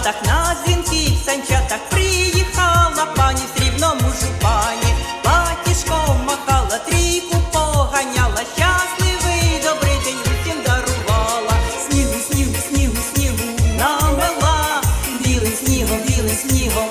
лопатах, на дзвінких санчатах приїхала пані в срібному жупані, батішком махала, трійку поганяла, щасливий добрий день усім дарувала. Снігу, снігу, снігу, снігу намела, білим снігом, білим снігом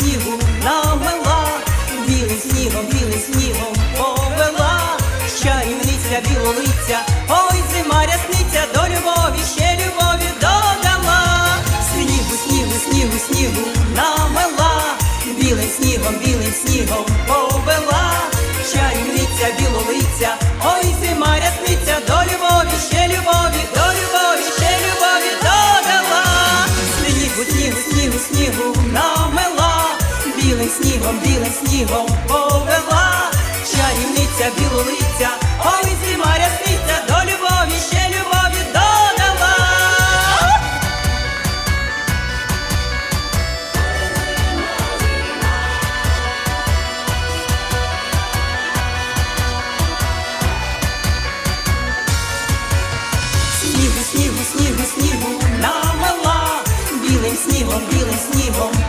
снігу, намела, білим снігом, білим снігом повела, чарівниця білолиця, ой, зима рясниця, до любові ще любові додала. Снігу, снігу, снігу, снігу намела, білим снігом, білим снігом повела, снігом, білим снігом повела, чарівниця білолиця, ой зімаря рясниця, до любові ще любові додала. Снігу, снігу, снігу, снігу намала, білим снігом, білим снігом.